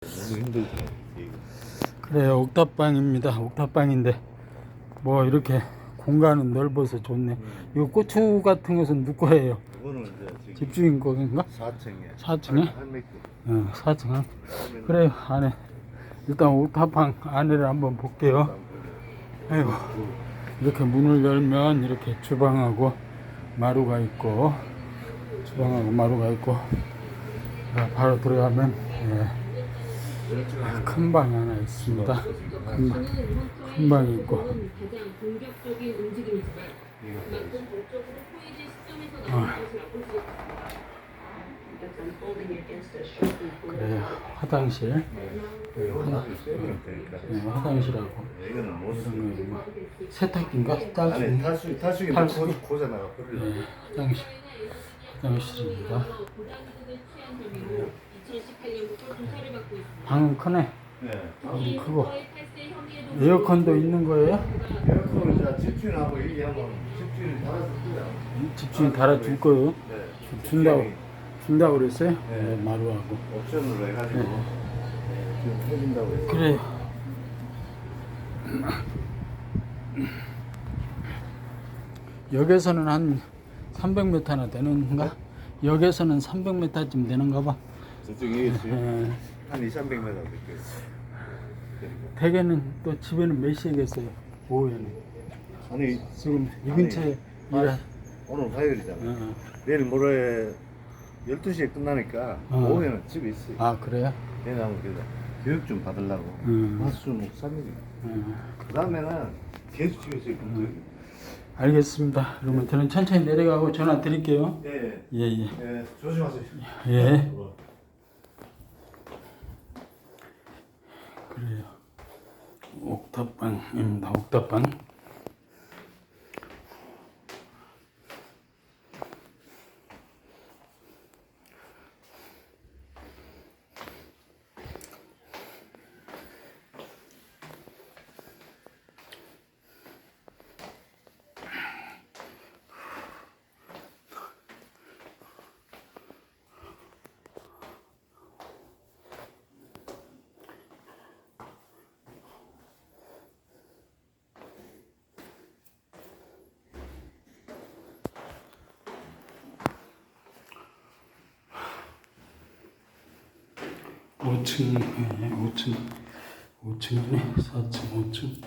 너무 힘들다. 그래요 옥탑방입니다 옥탑방인데 뭐 이렇게 공간은 넓어서 좋네 이거 고추 같은 것은 누구 거예요? 이거는 이제 지금 집주인 거인가? 4층에 4층에? 할매기. 어 4층 그래요 안에 일단 옥탑방 안에를 한번 볼게요 아이고 이렇게 문을 열면 이렇게 주방하고 마루가 있고 주방하고 마루가 있고 아, 바로 들어가면 예, 큰 방이 하나 있습니다 큰, 방- 큰 방이 있고 아. 그래요 화장실 세면 되니까. 네, 화장실하고 이거는 못. 이런 거 뭐, 세탁기인가? 안에 탈수 탈수기 탈수기? 고 고잖아. 그래. 네, 화장실 화장실입니다 부 조사를 받고 있습니다. 방은 크네 네. 방이 크고 과거의 탈세 혐의에도 에어컨도 있는 거예요? 에어컨을 이제 집주인하고 얘기하면 집주인이 달아서 쓰자. 집주인 달아줄 거예요? 네. 준다고 집주인이 준다고 그랬어요? 네. 네, 마루하고 옵션으로 해가지고 네. 지금 해준다고 했어. 그래요 역에서는 한 300m나 되는가? 역에서는 300m쯤 되는가 봐 저쪽에 있어요. 예. 한 2, 300m 될게요. 대개는 또 집에는 몇 시에 계세요? 오후에는 아니 지금 이 근처에 일하 오늘 화요일이잖아. 어, 내일 모레 12시에 끝나니까 어. 오후에는 집에 있어요. 아 그래요? 왜냐하면 교육 좀 받으려고. 음. 화수목 3일이. 어, 그 다음에는 계속 집에서 있고. 음. 알겠습니다 그러면 저는 천천히 내려가고 전화 드릴게요 예, 예 예 예, 조심하세요. 예. 그래요. 옥탑방입니다. 옥탑방. 5층, 네, 5층, 5층이네, 4층, 5층.